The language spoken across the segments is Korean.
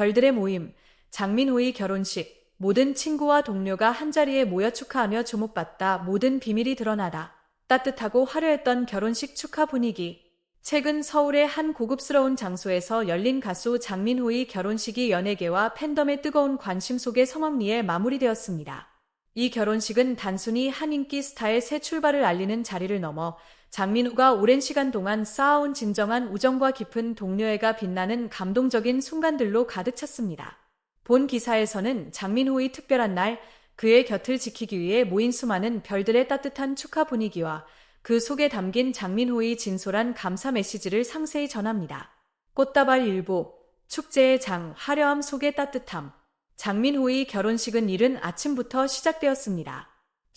별들의 모임, 장민호의 결혼식, 모든 친구와 동료가 한자리에 모여 축하하며 주목받다 모든 비밀이 드러나다. 따뜻하고 화려했던 결혼식 축하 분위기. 최근 서울의 한 고급스러운 장소에서 열린 가수 장민호의 결혼식이 연예계와 팬덤의 뜨거운 관심 속에 성황리에 마무리되었습니다. 이 결혼식은 단순히 한 인기 스타의 새 출발을 알리는 자리를 넘어 장민호가 오랜 시간 동안 쌓아온 진정한 우정과 깊은 동료애가 빛나는 감동적인 순간들로 가득 찼습니다. 본 기사에서는 장민호의 특별한 날 그의 곁을 지키기 위해 모인 수많은 별들의 따뜻한 축하 분위기와 그 속에 담긴 장민호의 진솔한 감사 메시지를 상세히 전합니다. 꽃다발 일보, 축제의 장, 화려함 속의 따뜻함. 장민호의 결혼식은 이른 아침부터 시작되었습니다.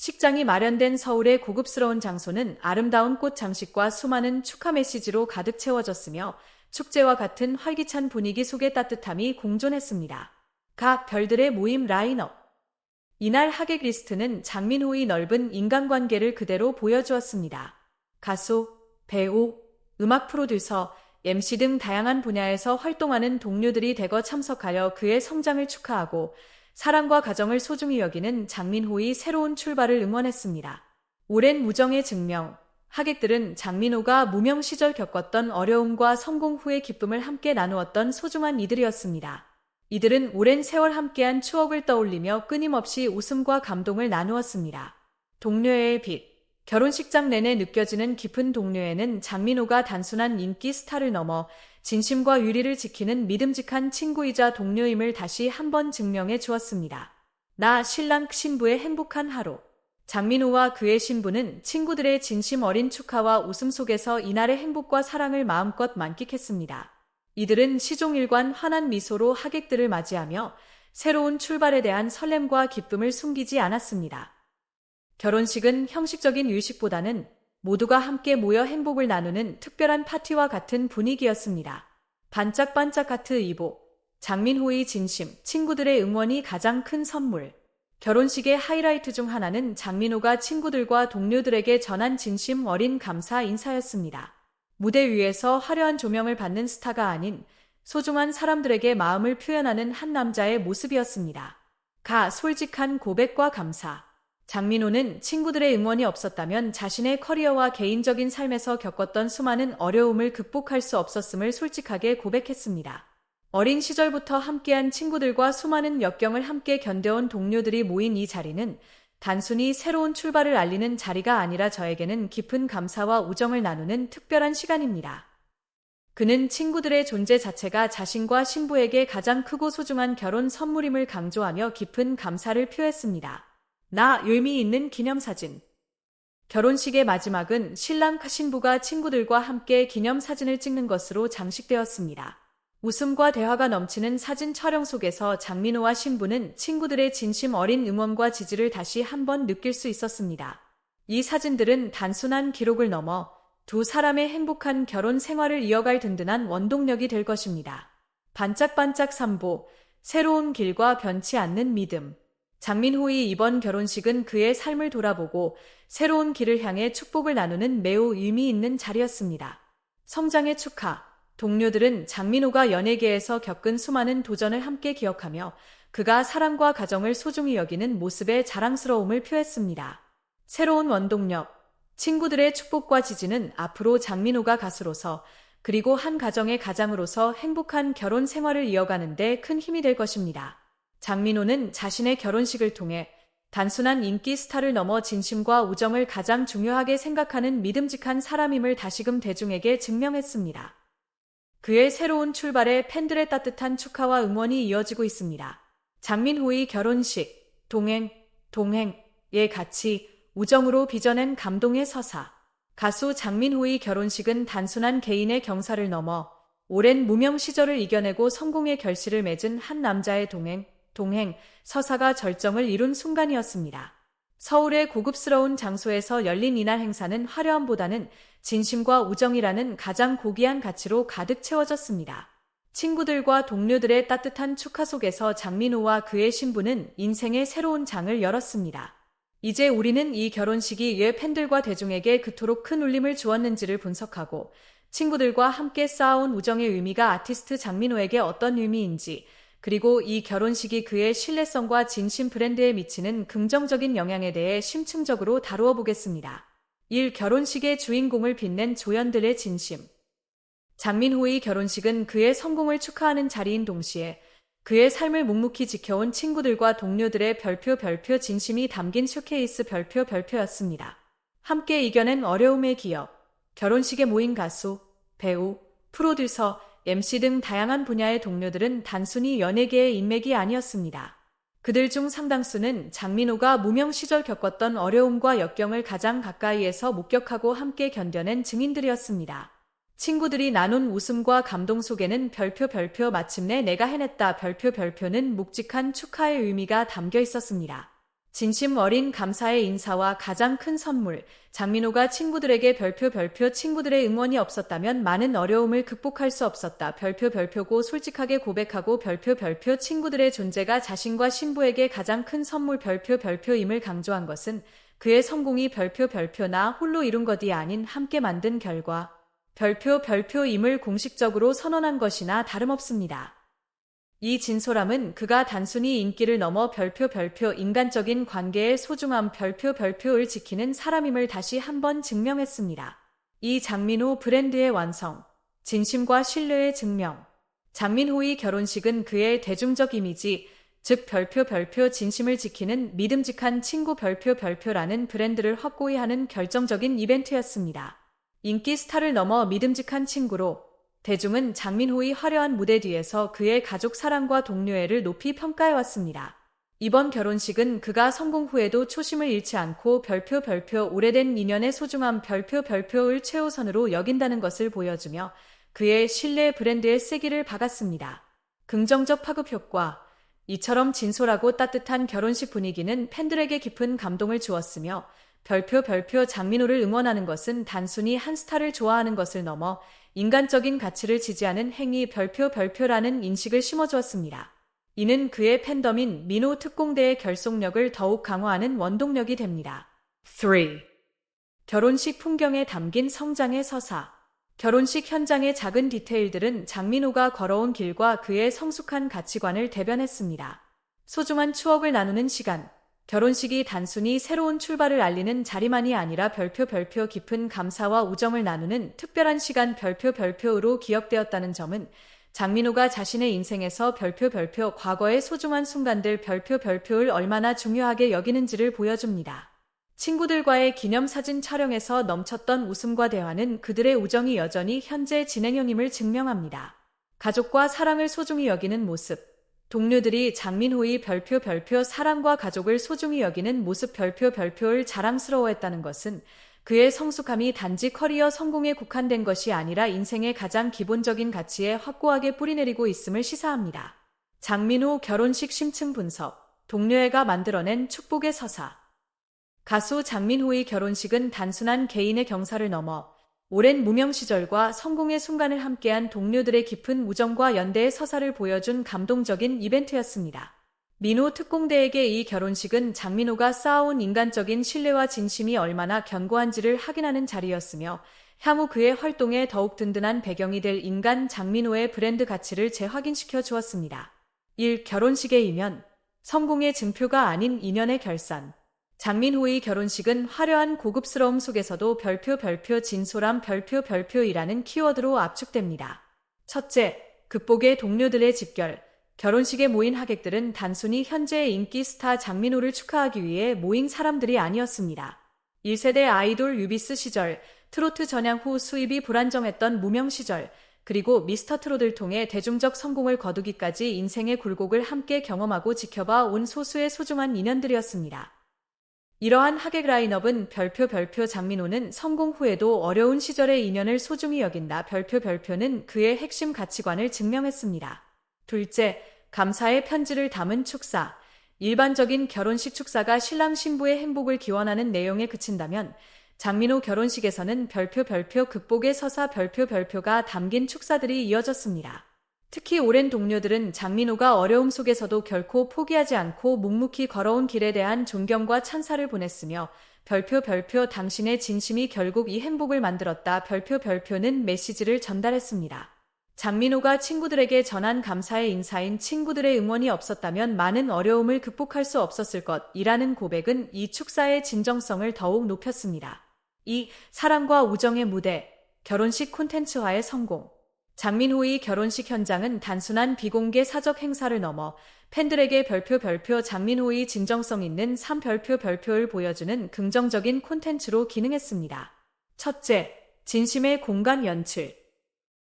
식장이 마련된 서울의 고급스러운 장소는 아름다운 꽃 장식과 수많은 축하 메시지로 가득 채워졌으며 축제와 같은 활기찬 분위기 속의 따뜻함이 공존했습니다. 각 별들의 모임 라인업. 이날 하객 리스트는 장민호의 넓은 인간관계를 그대로 보여주었습니다. 가수, 배우, 음악 프로듀서, MC 등 다양한 분야에서 활동하는 동료들이 대거 참석하여 그의 성장을 축하하고 사랑과 가정을 소중히 여기는 장민호의 새로운 출발을 응원했습니다. 오랜 무정의 증명, 하객들은 장민호가 무명 시절 겪었던 어려움과 성공 후의 기쁨을 함께 나누었던 소중한 이들이었습니다. 이들은 오랜 세월 함께한 추억을 떠올리며 끊임없이 웃음과 감동을 나누었습니다. 동료의 빛. 결혼식장 내내 느껴지는 깊은 동료에는 장민호가 단순한 인기 스타를 넘어 진심과 유리를 지키는 믿음직한 친구이자 동료임을 다시 한번 증명해 주었습니다. 나 신랑 신부의 행복한 하루. 장민호와 그의 신부는 친구들의 진심 어린 축하와 웃음 속에서 이날의 행복과 사랑을 마음껏 만끽했습니다. 이들은 시종일관 환한 미소로 하객들을 맞이하며 새로운 출발에 대한 설렘과 기쁨을 숨기지 않았습니다. 결혼식은 형식적인 유식보다는 모두가 함께 모여 행복을 나누는 특별한 파티와 같은 분위기였습니다. 반짝반짝 하트 이보, 장민호의 진심, 친구들의 응원이 가장 큰 선물. 결혼식의 하이라이트 중 하나는 장민호가 친구들과 동료들에게 전한 진심 어린 감사 인사였습니다. 무대 위에서 화려한 조명을 받는 스타가 아닌 소중한 사람들에게 마음을 표현하는 한 남자의 모습이었습니다. 가 솔직한 고백과 감사. 장민호는 친구들의 응원이 없었다면 자신의 커리어와 개인적인 삶에서 겪었던 수많은 어려움을 극복할 수 없었음을 솔직하게 고백했습니다. 어린 시절부터 함께한 친구들과 수많은 역경을 함께 견뎌온 동료들이 모인 이 자리는 단순히 새로운 출발을 알리는 자리가 아니라 저에게는 깊은 감사와 우정을 나누는 특별한 시간입니다. 그는 친구들의 존재 자체가 자신과 신부에게 가장 크고 소중한 결혼 선물임을 강조하며 깊은 감사를 표했습니다. 나 의미 있는 기념사진. 결혼식의 마지막은 신랑 신부가 친구들과 함께 기념사진을 찍는 것으로 장식되었습니다. 웃음과 대화가 넘치는 사진 촬영 속에서 장민호와 신부는 친구들의 진심 어린 응원과 지지를 다시 한번 느낄 수 있었습니다. 이 사진들은 단순한 기록을 넘어 두 사람의 행복한 결혼 생활을 이어갈 든든한 원동력이 될 것입니다. 반짝반짝 삼보, 새로운 길과 변치 않는 믿음. 장민호의 이번 결혼식은 그의 삶을 돌아보고 새로운 길을 향해 축복을 나누는 매우 의미 있는 자리였습니다. 성장의 축하. 동료들은 장민호가 연예계에서 겪은 수많은 도전을 함께 기억하며 그가 사랑과 가정을 소중히 여기는 모습에 자랑스러움을 표했습니다. 새로운 원동력. 친구들의 축복과 지지는 앞으로 장민호가 가수로서 그리고 한 가정의 가장으로서 행복한 결혼 생활을 이어가는 데 큰 힘이 될 것입니다. 장민호는 자신의 결혼식을 통해 단순한 인기 스타를 넘어 진심과 우정을 가장 중요하게 생각하는 믿음직한 사람임을 다시금 대중에게 증명했습니다. 그의 새로운 출발에 팬들의 따뜻한 축하와 응원이 이어지고 있습니다. 장민호의 결혼식, 동행, 동행의 가치, 우정으로 빚어낸 감동의 서사. 가수 장민호의 결혼식은 단순한 개인의 경사를 넘어 오랜 무명 시절을 이겨내고 성공의 결실을 맺은 한 남자의 동행, 동행, 서사가 절정을 이룬 순간이었습니다. 서울의 고급스러운 장소에서 열린 이날 행사는 화려함보다는 진심과 우정이라는 가장 고귀한 가치로 가득 채워졌습니다. 친구들과 동료들의 따뜻한 축하 속에서 장민호와 그의 신부는 인생의 새로운 장을 열었습니다. 이제 우리는 이 결혼식이 왜 팬들과 대중에게 그토록 큰 울림을 주었는지를 분석하고 친구들과 함께 쌓아온 우정의 의미가 아티스트 장민호에게 어떤 의미인지 그리고 이 결혼식이 그의 신뢰성과 진심 브랜드에 미치는 긍정적인 영향에 대해 심층적으로 다루어 보겠습니다. 1. 결혼식의 주인공을 빛낸 조연들의 진심. 장민호의 결혼식은 그의 성공을 축하하는 자리인 동시에 그의 삶을 묵묵히 지켜온 친구들과 동료들의 별표 별표 진심이 담긴 쇼케이스 별표 별표였습니다. 함께 이겨낸 어려움의 기억, 결혼식에 모인 가수, 배우, 프로듀서, MC 등 다양한 분야의 동료들은 단순히 연예계의 인맥이 아니었습니다. 그들 중 상당수는 장민호가 무명 시절 겪었던 어려움과 역경을 가장 가까이에서 목격하고 함께 견뎌낸 증인들이었습니다. 친구들이 나눈 웃음과 감동 속에는 별표 별표 마침내 내가 해냈다 별표 별표는 묵직한 축하의 의미가 담겨 있었습니다. 진심 어린 감사의 인사와 가장 큰 선물, 장민호가 친구들에게 별표 별표 친구들의 응원이 없었다면 많은 어려움을 극복할 수 없었다. 별표 별표고 솔직하게 고백하고 별표 별표 친구들의 존재가 자신과 신부에게 가장 큰 선물 별표 별표임을 강조한 것은 그의 성공이 별표 별표나 홀로 이룬 것이 아닌 함께 만든 결과, 별표 별표임을 공식적으로 선언한 것이나 다름없습니다. 이 진솔함은 그가 단순히 인기를 넘어 별표 별표 인간적인 관계의 소중함 별표 별표를 지키는 사람임을 다시 한번 증명했습니다. 이 장민호 브랜드의 완성, 진심과 신뢰의 증명. 장민호의 결혼식은 그의 대중적 이미지, 즉 별표 별표 진심을 지키는 믿음직한 친구 별표 별표라는 브랜드를 확고히 하는 결정적인 이벤트였습니다. 인기 스타를 넘어 믿음직한 친구로 대중은 장민호의 화려한 무대 뒤에서 그의 가족 사랑과 동료애를 높이 평가해왔습니다. 이번 결혼식은 그가 성공 후에도 초심을 잃지 않고 별표 별표 오래된 인연의 소중함 별표 별표를 최우선으로 여긴다는 것을 보여주며 그의 신뢰 브랜드의 세기를 박았습니다. 긍정적 파급 효과 이처럼 진솔하고 따뜻한 결혼식 분위기는 팬들에게 깊은 감동을 주었으며 별표 별표 장민호를 응원하는 것은 단순히 한 스타를 좋아하는 것을 넘어 인간적인 가치를 지지하는 행위 별표 별표라는 인식을 심어주었습니다. 이는 그의 팬덤인 민호 특공대의 결속력을 더욱 강화하는 원동력이 됩니다. 3. 결혼식 풍경에 담긴 성장의 서사 결혼식 현장의 작은 디테일들은 장민호가 걸어온 길과 그의 성숙한 가치관을 대변했습니다. 소중한 추억을 나누는 시간, 결혼식이 단순히 새로운 출발을 알리는 자리만이 아니라 별표 별표 깊은 감사와 우정을 나누는 특별한 시간 별표 별표로 기억되었다는 점은 장민호가 자신의 인생에서 별표 별표 과거의 소중한 순간들 별표 별표를 얼마나 중요하게 여기는지를 보여줍니다. 친구들과의 기념사진 촬영에서 넘쳤던 웃음과 대화는 그들의 우정이 여전히 현재 진행형임을 증명합니다. 가족과 사랑을 소중히 여기는 모습, 동료들이 장민호의 별표 별표 사랑과 가족을 소중히 여기는 모습 별표 별표를 자랑스러워했다는 것은 그의 성숙함이 단지 커리어 성공에 국한된 것이 아니라 인생의 가장 기본적인 가치에 확고하게 뿌리내리고 있음을 시사합니다. 장민호 결혼식 심층 분석, 동료애가 만들어낸 축복의 서사. 가수 장민호의 결혼식은 단순한 개인의 경사를 넘어 오랜 무명 시절과 성공의 순간을 함께한 동료들의 깊은 우정과 연대의 서사를 보여준 감동적인 이벤트였습니다. 민호 특공대에게 이 결혼식은 장민호가 쌓아온 인간적인 신뢰와 진심이 얼마나 견고한지를 확인하는 자리였으며 향후 그의 활동에 더욱 든든한 배경이 될 인간 장민호의 브랜드 가치를 재확인시켜 주었습니다. 1. 결혼식의 이면 성공의 증표가 아닌 인연의 결산 장민호의 결혼식은 화려한 고급스러움 속에서도 별표 별표 진솔함 별표 별표이라는 키워드로 압축됩니다. 첫째, 극복의 동료들의 집결. 결혼식에 모인 하객들은 단순히 현재의 인기 스타 장민호를 축하하기 위해 모인 사람들이 아니었습니다. 1세대 아이돌 유비스 시절, 트로트 전향 후 수입이 불안정했던 무명 시절, 그리고 미스터 트롯을 통해 대중적 성공을 거두기까지 인생의 굴곡을 함께 경험하고 지켜봐 온 소수의 소중한 인연들이었습니다. 이러한 하객 라인업은 별표 별표 장민호는 성공 후에도 어려운 시절의 인연을 소중히 여긴다. 별표 별표는 그의 핵심 가치관을 증명했습니다. 둘째, 감사의 편지를 담은 축사. 일반적인 결혼식 축사가 신랑 신부의 행복을 기원하는 내용에 그친다면 장민호 결혼식에서는 별표 별표 극복의 서사 별표 별표가 담긴 축사들이 이어졌습니다. 특히 오랜 동료들은 장민호가 어려움 속에서도 결코 포기하지 않고 묵묵히 걸어온 길에 대한 존경과 찬사를 보냈으며 별표 별표 당신의 진심이 결국 이 행복을 만들었다 별표 별표는 메시지를 전달했습니다. 장민호가 친구들에게 전한 감사의 인사인 친구들의 응원이 없었다면 많은 어려움을 극복할 수 없었을 것이라는 고백은 이 축사의 진정성을 더욱 높였습니다. 이 사랑과 우정의 무대, 결혼식 콘텐츠화의 성공. 장민호의 결혼식 현장은 단순한 비공개 사적 행사를 넘어 팬들에게 별표 별표 장민호의 진정성 있는 3별표 별표를 보여주는 긍정적인 콘텐츠로 기능했습니다. 첫째, 진심의 공간 연출.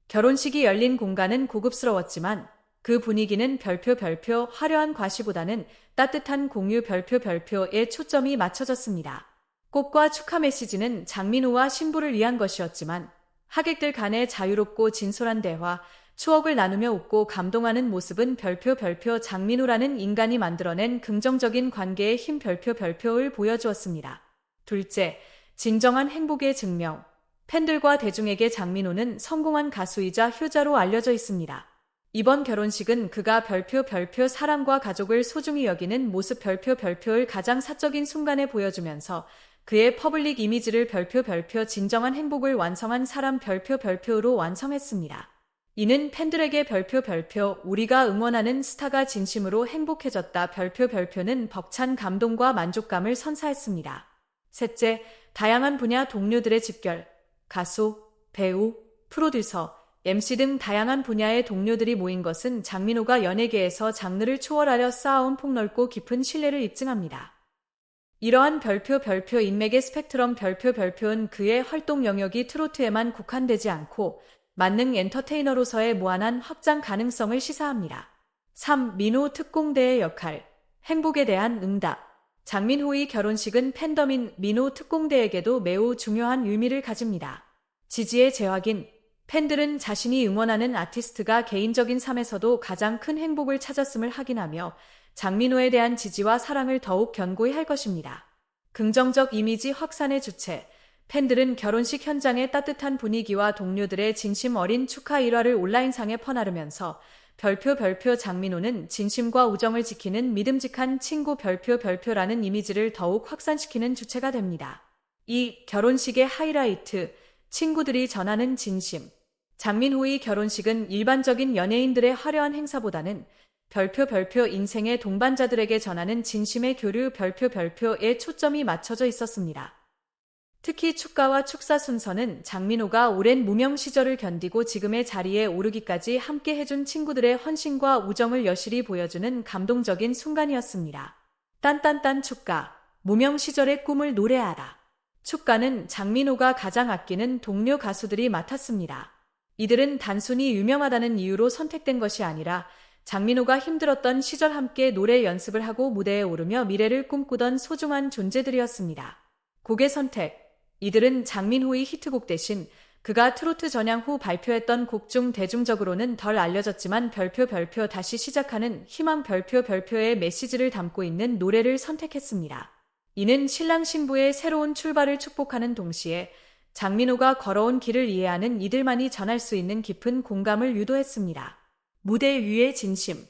결혼식이 열린 공간은 고급스러웠지만 그 분위기는 별표 별표 화려한 과시보다는 따뜻한 공유 별표 별표에 초점이 맞춰졌습니다. 꽃과 축하 메시지는 장민호와 신부를 위한 것이었지만 하객들 간의 자유롭고 진솔한 대화, 추억을 나누며 웃고 감동하는 모습은 별표 별표 장민호라는 인간이 만들어낸 긍정적인 관계의 힘 별표 별표를 보여주었습니다. 둘째, 진정한 행복의 증명. 팬들과 대중에게 장민호는 성공한 가수이자 효자로 알려져 있습니다. 이번 결혼식은 그가 별표 별표 사랑과 가족을 소중히 여기는 모습 별표 별표를 가장 사적인 순간에 보여주면서 그의 퍼블릭 이미지를 별표 별표 진정한 행복을 완성한 사람 별표 별표로 완성했습니다. 이는 팬들에게 별표 별표 우리가 응원하는 스타가 진심으로 행복해졌다 별표 별표는 벅찬 감동과 만족감을 선사했습니다. 셋째, 다양한 분야 동료들의 집결. 가수, 배우, 프로듀서, MC 등 다양한 분야의 동료들이 모인 것은 장민호가 연예계에서 장르를 초월하려 쌓아온 폭넓고 깊은 신뢰를 입증합니다. 이러한 별표 별표 인맥의 스펙트럼 별표 별표는 그의 활동 영역이 트로트에만 국한되지 않고 만능 엔터테이너로서의 무한한 확장 가능성을 시사합니다. 3. 민호 특공대의 역할 행복에 대한 응답 장민호의 결혼식은 팬덤인 민호 특공대에게도 매우 중요한 의미를 가집니다. 지지의 재확인, 팬들은 자신이 응원하는 아티스트가 개인적인 삶에서도 가장 큰 행복을 찾았음을 확인하며 장민호에 대한 지지와 사랑을 더욱 견고히 할 것입니다. 긍정적 이미지 확산의 주체, 팬들은 결혼식 현장의 따뜻한 분위기와 동료들의 진심 어린 축하 일화를 온라인상에 퍼나르면서 별표 별표 장민호는 진심과 우정을 지키는 믿음직한 친구 별표 별표라는 이미지를 더욱 확산시키는 주체가 됩니다. 이 결혼식의 하이라이트, 친구들이 전하는 진심. 장민호의 결혼식은 일반적인 연예인들의 화려한 행사보다는 별표 별표 인생의 동반자들에게 전하는 진심의 교류 별표 별표에 초점이 맞춰져 있었습니다. 특히 축가와 축사 순서는 장민호가 오랜 무명 시절을 견디고 지금의 자리에 오르기까지 함께 해준 친구들의 헌신과 우정을 여실히 보여주는 감동적인 순간이었습니다. 딴딴딴 축가, 무명 시절의 꿈을 노래하라. 축가는 장민호가 가장 아끼는 동료 가수들이 맡았습니다. 이들은 단순히 유명하다는 이유로 선택된 것이 아니라 장민호가 힘들었던 시절 함께 노래 연습을 하고 무대에 오르며 미래를 꿈꾸던 소중한 존재들이었습니다. 곡의 선택, 이들은 장민호의 히트곡 대신 그가 트로트 전향 후 발표했던 곡 중 대중적으로는 덜 알려졌지만 별표 별표 다시 시작하는 희망 별표 별표의 메시지를 담고 있는 노래를 선택했습니다. 이는 신랑 신부의 새로운 출발을 축복하는 동시에 장민호가 걸어온 길을 이해하는 이들만이 전할 수 있는 깊은 공감을 유도했습니다. 무대 위의 진심.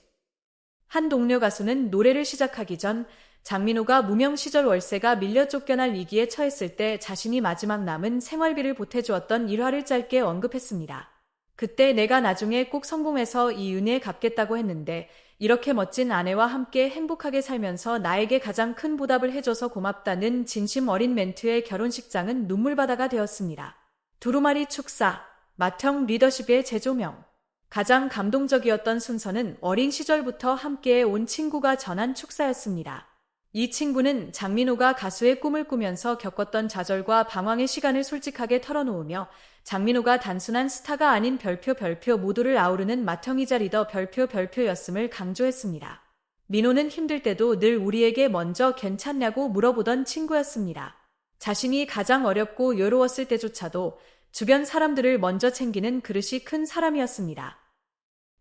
한 동료 가수는 노래를 시작하기 전 장민호가 무명 시절 월세가 밀려 쫓겨날 위기에 처했을 때 자신이 마지막 남은 생활비를 보태주었던 일화를 짧게 언급했습니다. 그때 내가 나중에 꼭 성공해서 이 은혜 갚겠다고 했는데 이렇게 멋진 아내와 함께 행복하게 살면서 나에게 가장 큰 보답을 해줘서 고맙다는 진심 어린 멘트의 결혼식장은 눈물바다가 되었습니다. 두루마리 축사, 맏형 리더십의 재조명. 가장 감동적이었던 순서는 어린 시절부터 함께 온 친구가 전한 축사였습니다. 이 친구는 장민호가 가수의 꿈을 꾸면서 겪었던 좌절과 방황의 시간을 솔직하게 털어놓으며 장민호가 단순한 스타가 아닌 별표 별표 모두를 아우르는 맏형이자 리더 별표 별표였음을 강조했습니다. 민호는 힘들 때도 늘 우리에게 먼저 괜찮냐고 물어보던 친구였습니다. 자신이 가장 어렵고 외로웠을 때조차도 주변 사람들을 먼저 챙기는 그릇이 큰 사람이었습니다.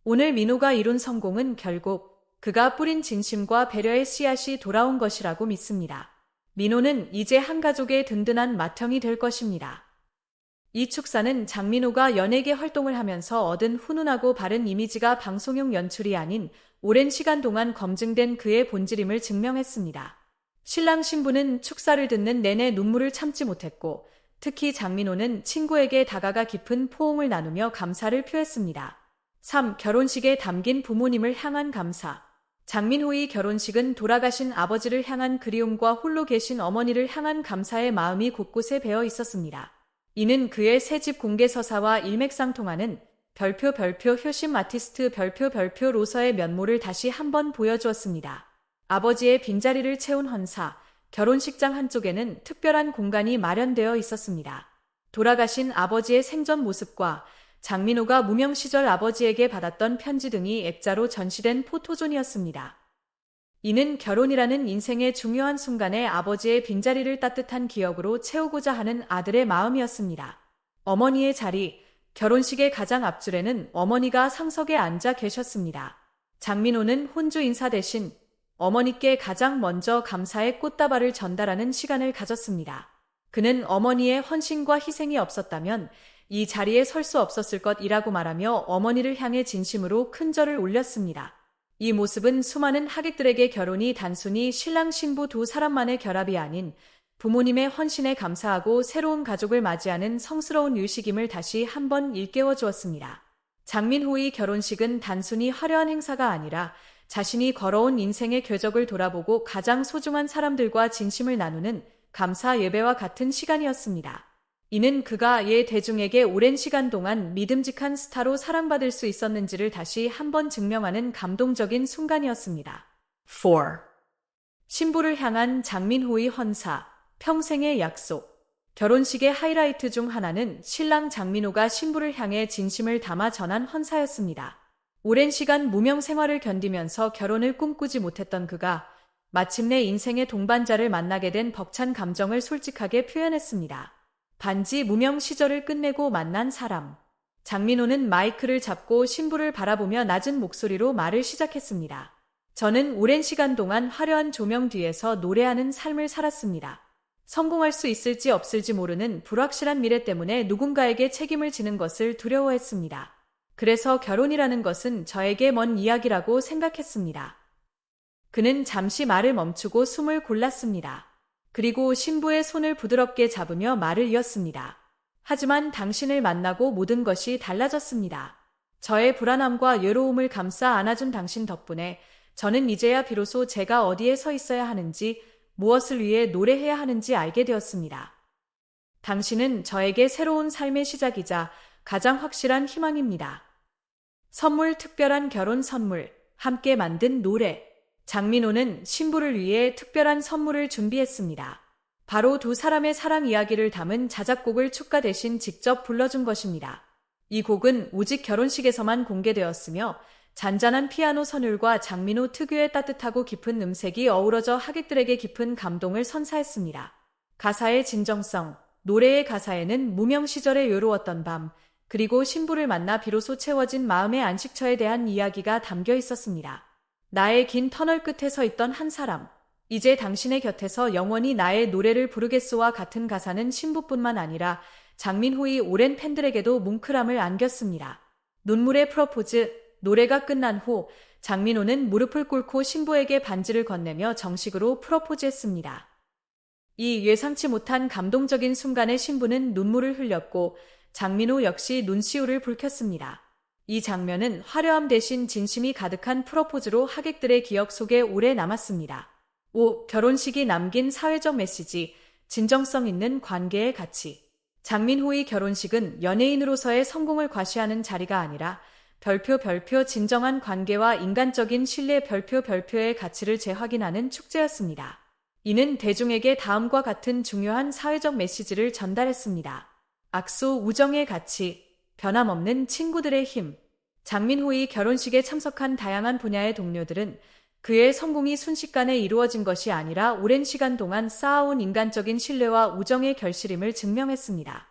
오늘 민호가 이룬 성공은 결국 그가 뿌린 진심과 배려의 씨앗이 돌아온 것이라고 믿습니다. 민호는 이제 한 가족의 든든한 맏형이 될 것입니다. 이 축사는 장민호가 연예계 활동을 하면서 얻은 훈훈하고 바른 이미지가 방송용 연출이 아닌 오랜 시간 동안 검증된 그의 본질임을 증명했습니다. 신랑 신부는 축사를 듣는 내내 눈물을 참지 못했고 특히 장민호는 친구에게 다가가 깊은 포옹을 나누며 감사를 표했습니다. 3. 결혼식에 담긴 부모님을 향한 감사. 장민호의 결혼식은 돌아가신 아버지를 향한 그리움과 홀로 계신 어머니를 향한 감사의 마음이 곳곳에 배어 있었습니다. 이는 그의 새집 공개 서사와 일맥상통하는 별표 별표 효심 아티스트 별표 별표 로서의 면모를 다시 한번 보여주었습니다. 아버지의 빈자리를 채운 헌사, 결혼식장 한쪽에는 특별한 공간이 마련되어 있었습니다. 돌아가신 아버지의 생전 모습과 장민호가 무명 시절 아버지에게 받았던 편지 등이 액자로 전시된 포토존이었습니다. 이는 결혼이라는 인생의 중요한 순간에 아버지의 빈자리를 따뜻한 기억으로 채우고자 하는 아들의 마음이었습니다. 어머니의 자리, 결혼식의 가장 앞줄에는 어머니가 상석에 앉아 계셨습니다. 장민호는 혼주 인사 대신 어머니께 가장 먼저 감사의 꽃다발을 전달하는 시간을 가졌습니다. 그는 어머니의 헌신과 희생이 없었다면 이 자리에 설 수 없었을 것이라고 말하며 어머니를 향해 진심으로 큰 절을 올렸습니다. 이 모습은 수많은 하객들에게 결혼이 단순히 신랑 신부 두 사람만의 결합이 아닌 부모님의 헌신에 감사하고 새로운 가족을 맞이하는 성스러운 유식임을 다시 한번 일깨워 주었습니다. 장민호의 결혼식은 단순히 화려한 행사가 아니라 자신이 걸어온 인생의 궤적을 돌아보고 가장 소중한 사람들과 진심을 나누는 감사 예배와 같은 시간이었습니다. 이는 그가 예 대중에게 오랜 시간 동안 믿음직한 스타로 사랑받을 수 있었는지를 다시 한번 증명하는 감동적인 순간이었습니다. 4. 신부를 향한 장민호의 헌사, 평생의 약속. 결혼식의 하이라이트 중 하나는 신랑 장민호가 신부를 향해 진심을 담아 전한 헌사였습니다. 오랜 시간 무명 생활을 견디면서 결혼을 꿈꾸지 못했던 그가 마침내 인생의 동반자를 만나게 된 벅찬 감정을 솔직하게 표현했습니다. 반지 무명 시절을 끝내고 만난 사람. 장민호는 마이크를 잡고 신부를 바라보며 낮은 목소리로 말을 시작했습니다. 저는 오랜 시간 동안 화려한 조명 뒤에서 노래하는 삶을 살았습니다. 성공할 수 있을지 없을지 모르는 불확실한 미래 때문에 누군가에게 책임을 지는 것을 두려워했습니다. 그래서 결혼이라는 것은 저에게 먼 이야기라고 생각했습니다. 그는 잠시 말을 멈추고 숨을 골랐습니다. 그리고 신부의 손을 부드럽게 잡으며 말을 이었습니다. 하지만 당신을 만나고 모든 것이 달라졌습니다. 저의 불안함과 외로움을 감싸 안아준 당신 덕분에 저는 이제야 비로소 제가 어디에 서 있어야 하는지 무엇을 위해 노래해야 하는지 알게 되었습니다. 당신은 저에게 새로운 삶의 시작이자 가장 확실한 희망입니다. 선물 특별한 결혼 선물, 함께 만든 노래. 장민호는 신부를 위해 특별한 선물을 준비했습니다. 바로 두 사람의 사랑 이야기를 담은 자작곡을 축가 대신 직접 불러준 것입니다. 이 곡은 오직 결혼식에서만 공개되었으며 잔잔한 피아노 선율과 장민호 특유의 따뜻하고 깊은 음색이 어우러져 하객들에게 깊은 감동을 선사했습니다. 가사의 진정성, 노래의 가사에는 무명 시절에 외로웠던 밤, 그리고 신부를 만나 비로소 채워진 마음의 안식처에 대한 이야기가 담겨 있었습니다. 나의 긴 터널 끝에 서 있던 한 사람. 이제 당신의 곁에서 영원히 나의 노래를 부르겠소와 같은 가사는 신부뿐만 아니라 장민호의 오랜 팬들에게도 뭉클함을 안겼습니다. 눈물의 프로포즈, 노래가 끝난 후 장민호는 무릎을 꿇고 신부에게 반지를 건네며 정식으로 프로포즈했습니다. 이 예상치 못한 감동적인 순간에 신부는 눈물을 흘렸고 장민호 역시 눈시울을 붉혔습니다. 이 장면은 화려함 대신 진심이 가득한 프로포즈로 하객들의 기억 속에 오래 남았습니다. 5. 결혼식이 남긴 사회적 메시지, 진정성 있는 관계의 가치. 장민호의 결혼식은 연예인으로서의 성공을 과시하는 자리가 아니라 별표 별표 진정한 관계와 인간적인 신뢰 별표 별표의 가치를 재확인하는 축제였습니다. 이는 대중에게 다음과 같은 중요한 사회적 메시지를 전달했습니다. 악소 우정의 가치, 변함없는 친구들의 힘. 장민호의 결혼식에 참석한 다양한 분야의 동료들은 그의 성공이 순식간에 이루어진 것이 아니라 오랜 시간 동안 쌓아온 인간적인 신뢰와 우정의 결실임을 증명했습니다.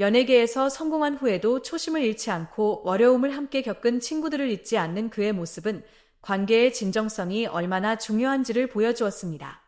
연예계에서 성공한 후에도 초심을 잃지 않고 어려움을 함께 겪은 친구들을 잊지 않는 그의 모습은 관계의 진정성이 얼마나 중요한지를 보여주었습니다.